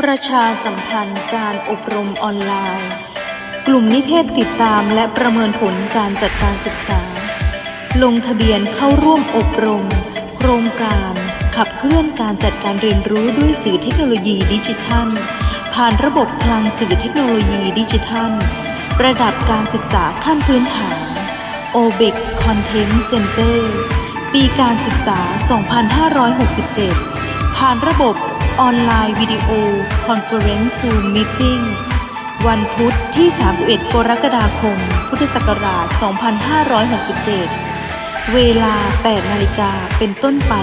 ประชาสัมพันธ์การอบรมออนไลน์ กลุ่มนิเทศติดตามและประเมินผลการจัดการศึกษา ลงทะเบียนเข้าร่วมอบรม โครงการขับเคลื่อนการจัดการเรียนรู้ด้วยสื่อเทคโนโลยีดิจิทัล ผ่านระบบคลังสื่อเทคโนโลยีดิจิทัล ระดับการศึกษาขั้นพื้นฐาน OBIC Content Center ปีการศึกษา 2567 ผ่านระบบ ออนไลน์วิดีโอคอนเฟอเรนซ์ซูมมิ팅วันพุธที่ 31 กรกฎาคม พุทธศักราช 2567 เวลา 8 นาฬิกาเป็นต้นไป